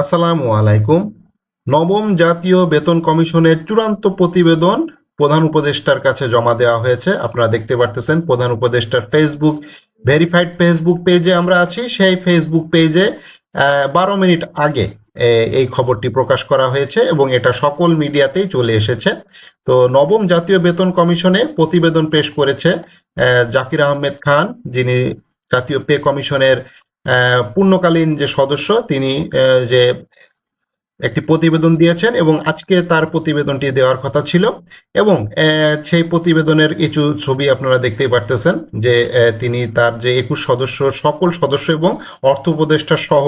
আসসালামু আলাইকুম। নবম জাতীয় বেতন কমিশনের চূড়ান্ত প্রতিবেদন প্রধান উপদেষ্টার কাছে জমা দেওয়া হয়েছে। আপনারা দেখতে পারতেছেন প্রধান উপদেষ্টার ফেসবুক, ভেরিফাইড ফেসবুক পেজে আমরা আছি। সেই ফেসবুক পেজে বারো মিনিট আগে এই খবরটি প্রকাশ করা হয়েছে এবং এটা সকল মিডিয়াতেই চলে এসেছে। তো নবম জাতীয় বেতন কমিশনে প্রতিবেদন পেশ করেছে জাকির আহমেদ খান, যিনি জাতীয় পে কমিশনের পূর্ণকালীন যে সদস্য, তিনি যে একটি প্রতিবেদন দিয়েছেন এবং আজকে তার প্রতিবেদনটি দেওয়ার কথা ছিল এবং সেই প্রতিবেদনের কিছু ছবি আপনারা দেখতেই পারতেছেন যে তিনি তার যে একুশ সদস্য, সকল সদস্য এবং অর্থ উপদেষ্টা সহ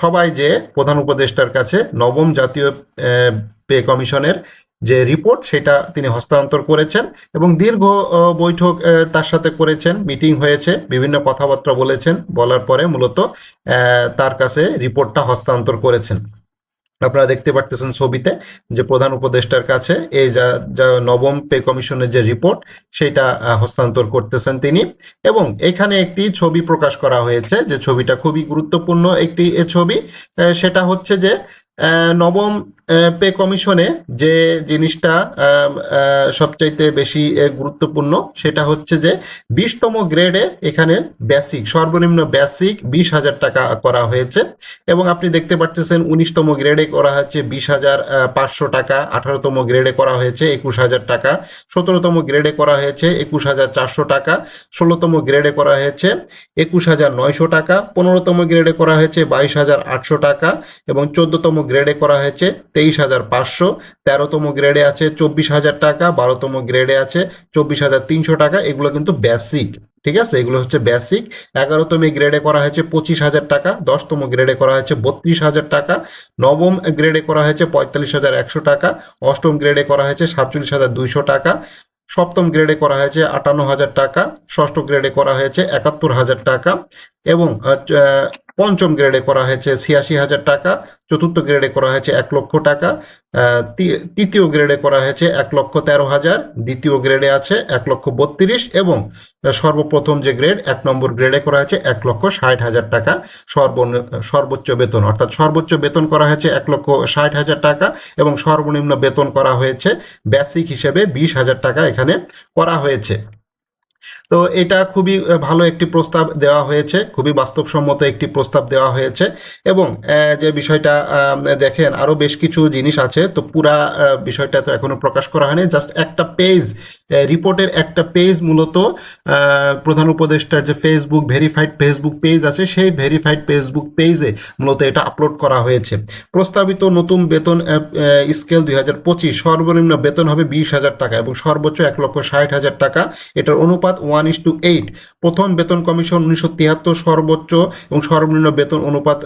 সবাই যে প্রধান উপদেষ্টার কাছে নবম জাতীয় পে কমিশনের যে রিপোর্ট সেটা তিনি হস্তান্তর করেছেন এবং দীর্ঘ বৈঠক তার সাথে করেছেন মিটিং হয়েছে, বিভিন্ন কথাবার্তা বলেছেন, বলার পরে মূলত তার কাছে রিপোর্টটা হস্তান্তর করেছেন। আপনারা দেখতে পারতেছেন ছবিতে যে প্রধান উপদেষ্টার কাছে এই যা যা নবম পে কমিশনের যে রিপোর্ট সেটা হস্তান্তর করতেছেন তিনি এবং এখানে একটি ছবি প্রকাশ করা হয়েছে যে ছবিটা খুবই গুরুত্বপূর্ণ একটি ছবি। সেটা হচ্ছে যে নবম পে কমিশনে যে জিনিসটা সবচাইতে বেশি গুরুত্বপূর্ণ, সেটা হচ্ছে যে বিশতম গ্রেডে এখানে বেসিক সর্বনিম্ন বেসিক বিশ হাজার টাকা করা হয়েছে। এবং আপনি দেখতে পাচ্ছেন উনিশতম গ্রেডে করা হয়েছে বিশ হাজার পাঁচশো টাকা, আঠারোতম গ্রেডে করা হয়েছে একুশ হাজার টাকা, সতেরোতম গ্রেডে করা হয়েছে একুশ হাজার চারশো টাকা, ষোলোতম গ্রেডে করা হয়েছে একুশ হাজার নয়শো টাকা, পনেরোতম গ্রেডে করা হয়েছে বাইশ হাজার আটশো টাকা, এবং চোদ্দতম গ্রেডে করা হয়েছে তেইশ হাজার পাঁচশো। তেরোতম গ্রেডে আছে চব্বিশ হাজার টাকা, বারোতম গ্রেডে আছে চব্বিশ হাজার তিনশো টাকা। এগুলো কিন্তু বেসিক ঠিক আছে? এগুলো হচ্ছে বেসিক এগারোতম গ্রেডে করা হয়েছে পঁচিশ হাজার টাকা, দশতম গ্রেডে করা হয়েছে বত্রিশ হাজার টাকা, নবম গ্রেডে করা হয়েছে পঁয়তাল্লিশ হাজার একশো টাকা, অষ্টম গ্রেডে করা হয়েছে সাতচল্লিশ হাজার দুইশো টাকা, সপ্তম গ্রেডে করা হয়েছে আটান্ন হাজার টাকা, ষষ্ঠ গ্রেডে করা হয়েছে একাত্তর হাজার টাকা। এবং পঞ্চম গ্রেডে করা হয়েছে ছিয়াশি হাজার টাকা, চতুর্থ গ্রেডে করা হয়েছে এক লক্ষ টাকা তৃতীয় গ্রেডে করা হয়েছে এক লক্ষ তেরো হাজার, দ্বিতীয় গ্রেডে আছে এক লক্ষ বত্রিশ এবং সর্বপ্রথম যে গ্রেড, এক নম্বর গ্রেডে করা হয়েছে এক লক্ষ ষাট হাজার টাকা, সর্বন, সর্বোচ্চ বেতন, অর্থাৎ সর্বোচ্চ বেতন করা হয়েছে এক লক্ষ ষাট হাজার টাকা এবং সর্বনিম্ন বেতন করা হয়েছে বেসিক হিসেবে বিশ হাজার টাকা এখানে করা হয়েছে। তো এটা খুবই ভালো একটি প্রস্তাব দেওয়া হয়েছে, খুবই বাস্তবসম্মত একটি প্রস্তাব দেওয়া হয়েছে এবং যে বিষয়টা দেখেন আরও বেশ কিছু জিনিস আছে, তো পুরা বিষয়টা তো এখনও প্রকাশ করা হয়নি জাস্ট একটা পেজ রিপোর্টের একটা পেজ মূলত প্রধান উপদেষ্টার যে ফেসবুক ভেরিফাইড ফেসবুক পেজ আছে, সেই ভেরিফাইড ফেসবুক পেজে মূলত এটা আপলোড করা হয়েছে। প্রস্তাবিত নতুন বেতন স্কেল দুই হাজার পঁচিশ, সর্বনিম্ন বেতন হবে বিশ হাজার টাকা এবং সর্বোচ্চ এক লক্ষ ষাট হাজার টাকা, এটার অনুপাত ওয়ান ইস টু এইট প্রথম বেতন কমিশন উনিশশো তিয়াত্তর সর্বোচ্চ এবং সর্বনিম্ন বেতন অনুপাত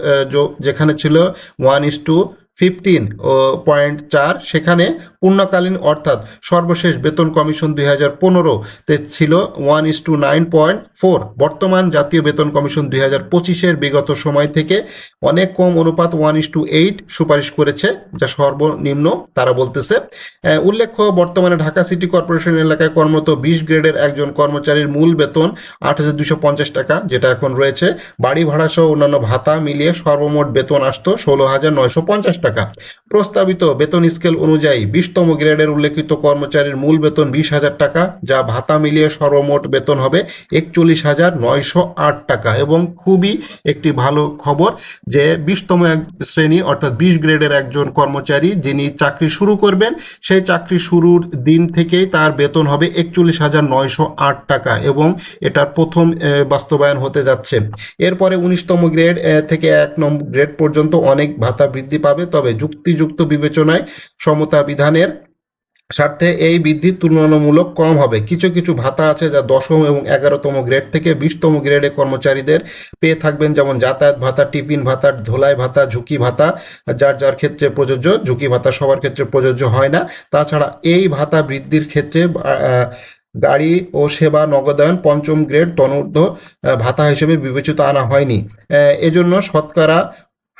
যেখানে ছিল one is to fifteen point চার। সেখানে পূর্ণকালীন অর্থাৎ সর্বশেষ বেতন কমিশন দুই হাজার পনেরোতে ছিল one is to nine point four বর্তমান জাতীয় বেতন কমিশন দুই হাজার পঁচিশের বিগত সময় থেকে অনেক কম অনুপাত ওয়ান ইস টু এইট সুপারিশ করেছে, যা সর্বনিম্ন, তারা বলতেছে। উল্লেখ্য, বর্তমানে ঢাকা সিটি কর্পোরেশন এলাকায় কর্মরত বিশ গ্রেডের একজন কর্মচারীর মূল বেতন আট হাজার দুশো পঞ্চাশ টাকা, যেটা এখন রয়েছে। বাড়ি ভাড়া সহ অন্যান্য ভাতা মিলিয়ে সর্বমোট বেতন আসতো ষোলো হাজার নয়শো পঞ্চাশ টাকা। প্রস্তাবিত বেতন স্কেল অনুযায়ী বিশতম গ্রেডের উল্লেখিত কর্মচারীর মূল বেতন বিশ হাজার টাকা, যা ভাতা মিলিয়ে সর্বমোট বেতন হবে একচল্লিশ হাজার নয়শো আট টাকা। এবং খুবই একটি ভালো খবর যে বিশতম এক শ্রেণি, অর্থাৎ বিশ গ্রেডের একজন কর্মচারী যিনি চাকরি শুরু করবেন, সেই চাকরি শুরুর দিন থেকেই তার বেতন হবে একচল্লিশ হাজার নয়শো আট টাকা এবং এটার প্রথম বাস্তবায়ন হতে যাচ্ছে। এরপরে উনিশতম গ্রেড থেকে এক নম্বর গ্রেড পর্যন্ত অনেক ভাতা বৃদ্ধি পাবে। তবে যুক্তিযুক্ত বিবেচনায় সমতা বিধানের স্বার্থে এই বৃদ্ধি তুলনামূলক কম হবে। কিছু কিছু ভাতা আছে যা দশম এবং এগারোতম গ্রেড থেকে বিশতম গ্রেডে কর্মচারীদের পেয়ে থাকবেন যেমন যাতায়াত ভাতা টিফিন ভাতা ধোলাই ভাতা ঝুঁকি ভাতা যার যার ক্ষেত্রে প্রযোজ্য ঝুঁকি ভাতা সবার ক্ষেত্রে প্রযোজ্য হয় না। তাছাড়া এই ভাতা বৃদ্ধির ক্ষেত্রে গাড়ি ও সেবা নগদায়ন পঞ্চম গ্রেড তনূর্ধ্ব আহ, ভাতা হিসেবে বিবেচিত আনা হয়নি। এজন্য শতকরা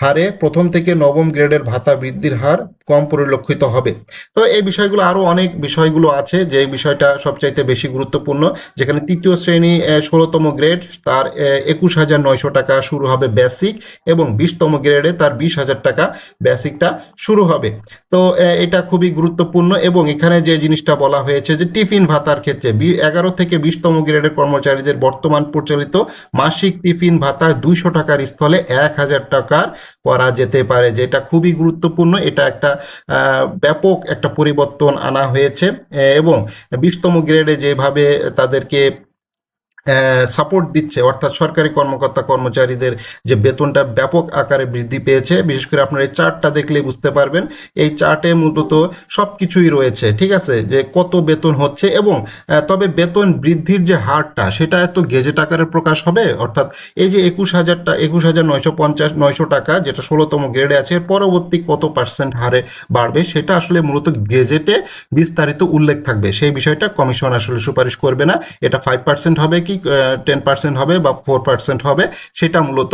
হারে প্রথম থেকে নবম গ্রেডের ভাতা বৃদ্ধির হার কম পরিলক্ষিত হবে। তো এই বিষয়গুলো আরও অনেক বিষয়গুলো আছে যে বিষয়টা সবচাইতে বেশি গুরুত্বপূর্ণ। যেখানে তৃতীয় শ্রেণি ষোলোতম গ্রেড তার একুশ হাজার নয়শো টাকা শুরু হবে বেসিক এবং বিশতম গ্রেডে তার বিশ হাজার টাকা বেসিকটা শুরু হবে। তো এটা খুবই গুরুত্বপূর্ণ এবং এখানে যে জিনিসটা বলা হয়েছে যে টিফিন ভাতার ক্ষেত্রে এগারো থেকে বিশতম গ্রেডের কর্মচারীদের বর্তমান প্রচলিত মাসিক টিফিন ভাতা দুইশো টাকার স্থলে এক হাজার টাকার করা যেতে পারে, যেটা খুবই গুরুত্বপূর্ণ। এটা একটা ব্যাপক একটা পরিবর্তন আনা হয়েছে। এবং বিশতম গ্রেডে যেভাবে তাদেরকে সাপোর্ট দিচ্ছে, অর্থাৎ সরকারি কর্মকর্তা কর্মচারীদের যে বেতনটা ব্যাপক আকারে বৃদ্ধি পেয়েছে, বিশেষ করে আপনার এই চার্টটা দেখলে বুঝতে পারবেন, এই চার্টে মূলত সব কিছুই রয়েছে, ঠিক আছে? যে কত বেতন হচ্ছে এবং তবে বেতন বৃদ্ধির যে হারটা, সেটা এত গেজেট আকারে প্রকাশ হবে? অর্থাৎ এই যে একুশ হাজারটা, একুশ হাজার নয়শো পঞ্চাশ, নয়শো টাকা, যেটা ষোলোতম গ্রেডে আছে পরবর্তী কত পার্সেন্ট হারে বাড়বে, সেটা আসলে মূলত গেজেটে বিস্তারিত উল্লেখ থাকবে। সেই বিষয়টা কমিশন আসলে সুপারিশ করবে না, এটা ফাইভ পার্সেন্ট হবে কি টেন পার্সেন্ট হবে বা ফোর পার্সেন্ট হবে, সেটা মূলত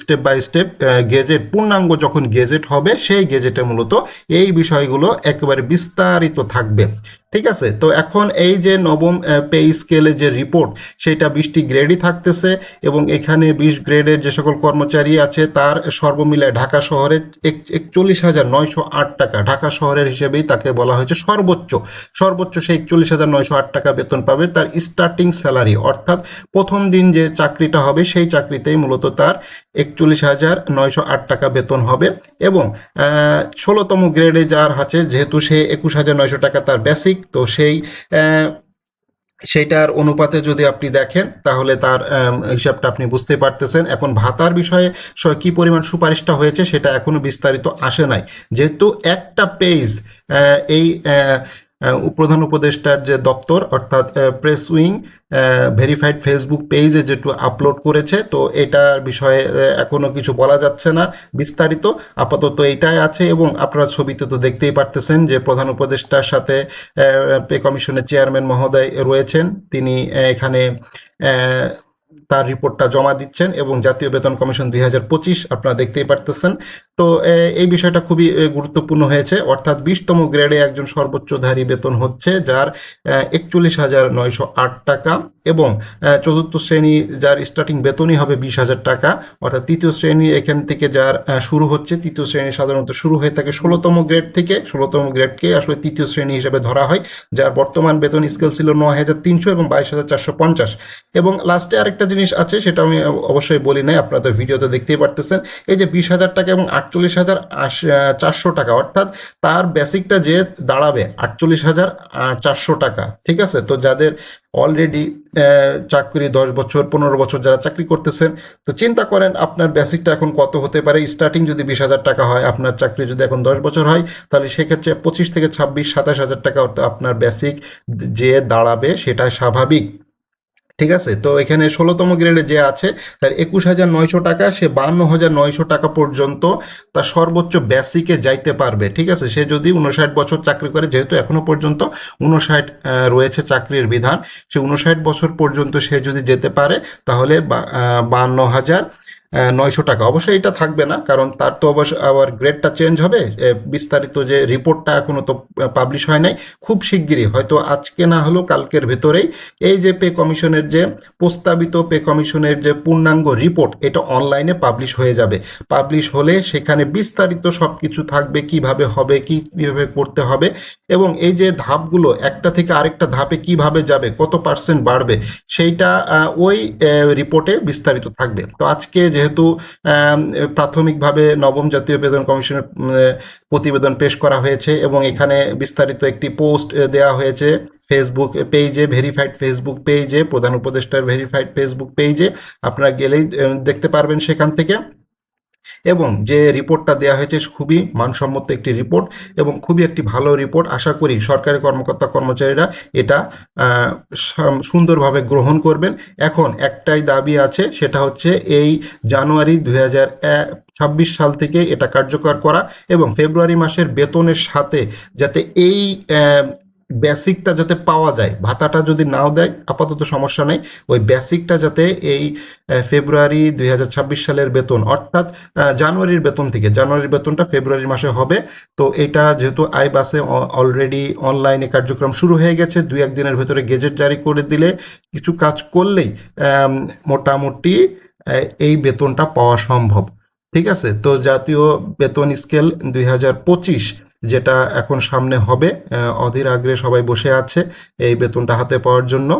স্টেপ বাই স্টেপ গেজেট পূর্ণাঙ্গ যখন গেজেট হবে, সেই গেজেটে মূলত এই বিষয়গুলো একেবারে বিস্তারিত থাকবে। ঠিক আছে? তো এখন এই যে নবম পে স্কেলে যে রিপোর্ট সেটা বিশটি গ্রেডই থাকতেছে এবং এখানে বিশ গ্রেডের যে সকল কর্মচারী আছে, তার সর্বমিলায় ঢাকা শহরে একচল্লিশ হাজার নয়শো আট টাকা, ঢাকা শহরের হিসেবেই তাকে বলা হয়েছে সর্বোচ্চ। সর্বোচ্চ সে একচল্লিশ হাজার নয়শো আট টাকা বেতন পাবে তার স্টার্টিং স্যালারি অর্থাৎ প্রথম দিন যে চাকরিটা হবে, সেই চাকরিতেই মূলত তার একচল্লিশ হাজার নয়শো আট টাকা বেতন হবে এবং ষোলোতম গ্রেডে যার আছে যেহেতু সে একুশ হাজার নয়শো টাকা তার বেসিক তো সেই সেটার সেইটার অনুপাতে যদি আপনি দেখেন, তাহলে তার হিসাবটা আপনি বুঝতে পারতেছেন। এখন ভাতার বিষয়ে কি পরিমাণ সুপারিশটা হয়েছে, সেটা এখনও বিস্তারিত আসে নাই। যেহেতু একটা পেজ এই প্রধান উপদেষ্টার যে দপ্তর অর্থাৎ প্রেস উইং ভেরিফাইড ফেসবুক পেজে যেটু আপলোড করেছে তো এটার বিষয়ে আহ, এখনও কিছু বলা যাচ্ছে না বিস্তারিত। আপাতত এইটাই আছে এবং আপনারা ছবিতে তো দেখতেই পারতেছেন যে প্রধান উপদেষ্টার সাথে পে কমিশনের চেয়ারম্যান মহোদয় রয়েছেন। তিনি এখানে তার রিপোর্টটা জমা দিচ্ছেন এবং জাতীয় বেতন কমিশন দুই হাজার পঁচিশ আপনারা দেখতেই পারতেছেন। তো এই বিষয়টা খুবই গুরুত্বপূর্ণ হয়েছে। অর্থাৎ বিশতম গ্রেডে একজন সর্বোচ্চধারী বেতন হচ্ছে, যার একচল্লিশ হাজার নয়শো আট টাকা এবং চতুর্থ শ্রেণি যার স্টার্টিং বেতনই হবে বিশ হাজার টাকা। অর্থাৎ তৃতীয় শ্রেণি এখান থেকে যার শুরু হচ্ছে, তৃতীয় শ্রেণি সাধারণত শুরু হয়ে থাকে ষোলোতম গ্রেড থেকে। ষোলোতম গ্রেডকে আসলে তৃতীয় শ্রেণি হিসেবে ধরা হয়, যার বর্তমান বেতন স্কেল ছিল নয় হাজার তিনশো এবং বাইশ হাজার চারশো পঞ্চাশ। এবং লাস্টে আরেকটা জিনিস আছে, সেটা আমি অবশ্যই বলি নাই, আপনারা তো ভিডিওতে দেখতেই পারতেছেন। এই যে বিশ হাজার টাকা এবং আটচল্লিশ হাজার চারশো টাকা, অর্থাৎ তার বেসিকটা যে দাঁড়াবে, আটচল্লিশ হাজার চারশো টাকা, ঠিক আছে? তো যাদের অলরেডি চাকরি দশ বছর, পনেরো বছর যারা চাকরি করতেছেন, তো চিন্তা করেন আপনার বেসিকটা এখন কত হতে পারে। স্টার্টিং যদি বিশ হাজার টাকা হয়, আপনার চাকরি যদি এখন দশ বছর হয়, তাহলে সেক্ষেত্রে পঁচিশ থেকে ছাব্বিশ, সাতাশ হাজার টাকা অর্থাৎ আপনার বেসিক যে দাঁড়াবে সেটা স্বাভাবিক। ঠিক আছে? তো এখানে ষোলোতম গ্রেডে যে আছে, তার একুশ হাজার নয়শো টাকা, সে বান্ন হাজার নয়শো টাকা পর্যন্ত তার সর্বোচ্চ বেসিকে যাইতে পারবে, ঠিক আছে? সে যদি উনষাট বছর চাকরি করে, যেহেতু এখনও পর্যন্ত উনষাট রয়েছে চাকরির বিধান, সে উনষাট বছর পর্যন্ত সে যদি যেতে পারে, তাহলে বা- বান্ন হাজার নয়শো টাকা। অবশ্যই এটা থাকবে না, কারণ তার তো অবশ্য আবার গ্রেডটা চেঞ্জ হবে। বিস্তারিত যে রিপোর্টটা এখনও তো পাবলিশ হয় নাই, খুব শিগগিরই। হয়তো আজকে না হলেও কালকের ভেতরেই এই যে পে কমিশনের যে, প্রস্তাবিত পে কমিশনের যে পূর্ণাঙ্গ রিপোর্ট এটা অনলাইনে পাবলিশ হয়ে যাবে। পাবলিশ হলে সেখানে বিস্তারিত সব কিছু থাকবে, কীভাবে হবে, কি, কীভাবে করতে হবে, এবং এই যে ধাপগুলো, একটা থেকে আরেকটা ধাপে কীভাবে যাবে, কত পার্সেন্ট বাড়বে, সেইটা ওই রিপোর্টে বিস্তারিত থাকবে। তো আজকে যেহেতু প্রাথমিকভাবে নবম জাতীয় বেতন কমিশনের প্রতিবেদন পেশ করা হয়েছে এবং এখানে বিস্তারিত একটি পোস্ট দেওয়া হয়েছে ফেসবুক পেজে, ভেরিফাইড ফেসবুক পেজে, প্রধান উপদেষ্টার ভেরিফাইড ফেসবুক পেজে। আপনারা গেলেই দেখতে পারবেন সেখান থেকে। এবং যে রিপোর্টটা দেওয়া হয়েছে খুবই মানসম্মত একটি রিপোর্ট এবং খুবই একটি ভালো রিপোর্ট। আশা করি সরকারি কর্মকর্তা কর্মচারীরা এটা সুন্দরভাবে গ্রহণ করবেন। এখন একটাই দাবি আছে, সেটা হচ্ছে এই জানুয়ারি দুই ছাব্বিশ সাল থেকে এটা কার্যকর করা এবং ফেব্রুয়ারি মাসের বেতনের সাথে যাতে এই বেসিকটা যাতে পাওয়া যায়, ভাতাটা যদি নাও দেয়, আপাতত সমস্যা নেই, ওই বেসিকটা যাতে এই ফেব্রুয়ারি দুই হাজার ছাব্বিশ সালের বেতন, অর্থাৎ জানুয়ারির বেতন থেকে, জানুয়ারির বেতনটা ফেব্রুয়ারি মাসে হবে, তো এটা যেহেতু আই বাসে অলরেডি অনলাইনে কার্যক্রম শুরু হয়ে গেছে, দুই একদিনের ভেতরে গেজেট জারি করে দিলে কিছু কাজ করলেই মোটামুটি এই বেতনটা পাওয়া সম্ভব। ঠিক আছে? তো জাতীয় বেতন স্কেল দুই হাজার পঁচিশ যেটা এখন সামনে হবে অধীর আগ্রে সবাই বসে আছে এই বেতনটা হাতে পাওয়ার জন্য।